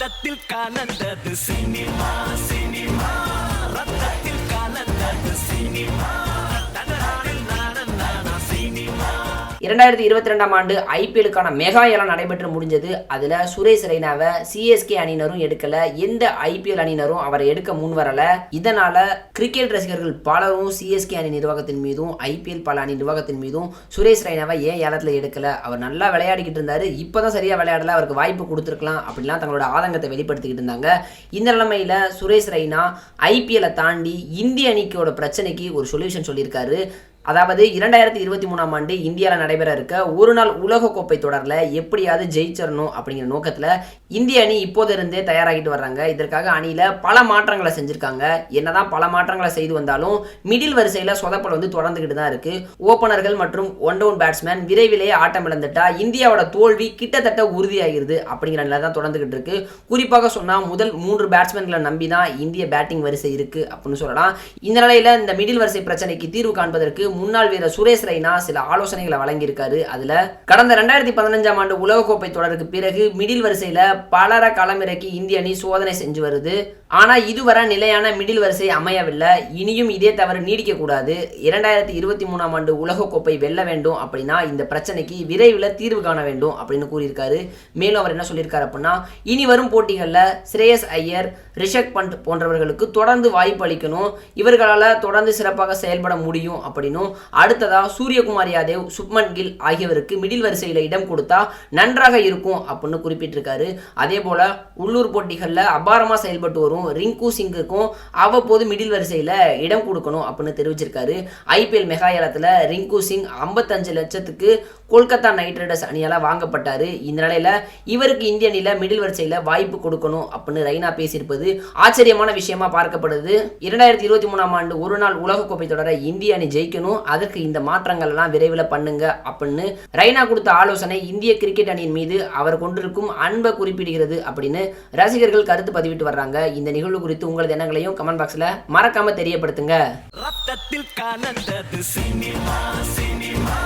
ரத்தத்தில் கலந்தது cinema cinema. ரத்தத்தில் கலந்தது சினிமா. இரண்டாயிரத்தி இருபத்தி ரெண்டாம் ஆண்டு ஐபிஎலுக்கான மெகா ஏலம் நடைபெற்று முடிஞ்சது. அதில் சுரேஷ் ரெய்னாவை சிஎஸ்கே அணியினரும் எடுக்கல. எந்த ஐபிஎல் அணியினரும் அவரை எடுக்க முன் வரல இதனால கிரிக்கெட் ரசிகர்கள் பலரும் சிஎஸ்கே அணி நிர்வாகத்தின் மீதும் ஐபிஎல் பல அணி நிர்வாகத்தின் மீதும் சுரேஷ் ரெய்னாவை ஏன் ஏலத்தில் எடுக்கல? அவர் நல்லா விளையாடிக்கிட்டு இருந்தாரு. இப்போதான் சரியா விளையாடல. அவருக்கு வாய்ப்பு கொடுத்துருக்கலாம் அப்படிலாம் தங்களோட ஆதங்கத்தை வெளிப்படுத்திக்கிட்டு இருந்தாங்க. இந்த நிலைமையில சுரேஷ் ரெய்னா ஐபிஎலை தாண்டி இந்திய அணிக்கோட பிரச்சனைக்கு ஒரு சொல்யூஷன் சொல்லியிருக்காரு. அதாவது இரண்டாயிரத்தி இருபத்தி மூணாம் ஆண்டு இந்தியாவில் நடைபெற இருக்க ஒரு நாள் உலகக்கோப்பை தொடரில் எப்படியாவது ஜெயிச்சிடணும் அப்படிங்கிற நோக்கத்தில் இந்திய அணி இப்போதிருந்தே தயாராகிட்டு வர்றாங்க. இதற்காக அணியில் பல மாற்றங்களை செஞ்சுருக்காங்க. என்னதான் பல மாற்றங்களை செய்து வந்தாலும் மிடில் வரிசையில் சொதப்பல் வந்து தொடர்ந்துக்கிட்டு தான் இருக்குது ஓப்பனர்கள் மற்றும் ஒன் டவுன் பேட்ஸ்மேன் விரைவிலேயே ஆட்டம் இழந்துட்டா இந்தியாவோட தோல்வி கிட்டத்தட்ட உறுதியாகிறது அப்படிங்கிற நிலை தான் தொடர்ந்துகிட்டு இருக்கு. குறிப்பாக சொன்னால் முதல் மூன்று பேட்ஸ்மேன்களை நம்பி தான் இந்திய பேட்டிங் வரிசை இருக்குது அப்படின்னு சொல்லலாம். இந்த நிலையில் இந்த மிடில் வரிசை பிரச்சனைக்கு தீர்வு காண்பதற்கு முன்னாள் வீரர் சுரேஷ் ரெய்னா சில ஆலோசனைகளை வழங்கியிருக்காரு. அதுல கடந்த ரெண்டாயிரத்தி பதினஞ்சாம் ஆண்டு உலகக்கோப்பை தொடருக்கு பிறகு மிடில் வரிசையில பலரை களமிறக்கி இந்திய அணி சோதனை செஞ்சு வருது. ஆனா இதுவரை நிலையான மிடில் வரிசை அமையவில்லை. இனியும் இதே தவறு நீடிக்க கூடாது. இரண்டாயிரத்தி இருபத்தி மூணாம் ஆண்டு உலகக்கோப்பை வெல்ல வேண்டும் அப்படின்னா இந்த பிரச்சனைக்கு விரைவில் தீர்வு காண வேண்டும் அப்படின்னு கூறியிருக்காரு. மேலும் அவர் என்ன சொல்லியிருக்காரு அப்படின்னா இனி வரும் போட்டிகளில் ஸ்ரேயஸ் ஐயர் ரிஷப் பண்ட் போன்றவர்களுக்கு தொடர்ந்து வாய்ப்பு அளிக்கணும். இவர்களால் தொடர்ந்து சிறப்பாக செயல்பட முடியும் அப்படின்னும் அடுத்ததாக சூரியகுமார் யாதவ் சுப்மன் கில் ஆகியவருக்கு மிடில் வரிசையில் இடம் கொடுத்தா நன்றாக இருக்கும் அப்படின்னு குறிப்பிட்டிருக்காரு. அதே போல் உள்ளூர் போட்டிகளில் அபாரமாக செயல்பட்டு வரும் ரிங்கு சிங்குக்கும் அவ்வப்போது மிடில் வரிசையில் இடம் கொடுக்கணும் அப்படின்னு தெரிவிச்சிருக்காரு. ஐபிஎல் மெகாயலத்தில் ரிங்கு சிங் ஐம்பத்தஞ்சு லட்சத்துக்கு கொல்கத்தா நைட் ரைடர்ஸ் அணியால் வாங்கப்பட்டார். இந்த நிலையில் இவருக்கு இந்திய அணியில் மிடில் வரிசையில் வாய்ப்பு கொடுக்கணும் அப்படின்னு ரெய்னா பேசியிருப்பது ஆச்சரியமான விஷயமா பார்க்கப்படுது. இரண்டாயிரத்தி இருபத்தி மூணாம் ஆண்டு ஒரு நாள் உலகக்கோப்பை தொடர இந்திய அணி ஜெயிக்கணும் அதற்கு இந்த மாற்றங்கள் எல்லாம் விரைவில் பண்ணுங்க அப்படின்னு ரெய்னா கொடுத்த ஆலோசனை இந்திய கிரிக்கெட் அணியின் மீது அவர் கொண்டிருக்கும் அன்பை குறிப்பிடுகிறது அப்படின்னு ரசிகர்கள் கருத்து பதிவிட்டு வர்றாங்க. இந்த நிகழ்வு குறித்து உங்களது எண்ணங்களையும் கமெண்ட் பாக்ஸில் மறக்காம தெரியப்படுத்துங்க. ரத்தத்தில் கலந்தது சினிமா சினிமா.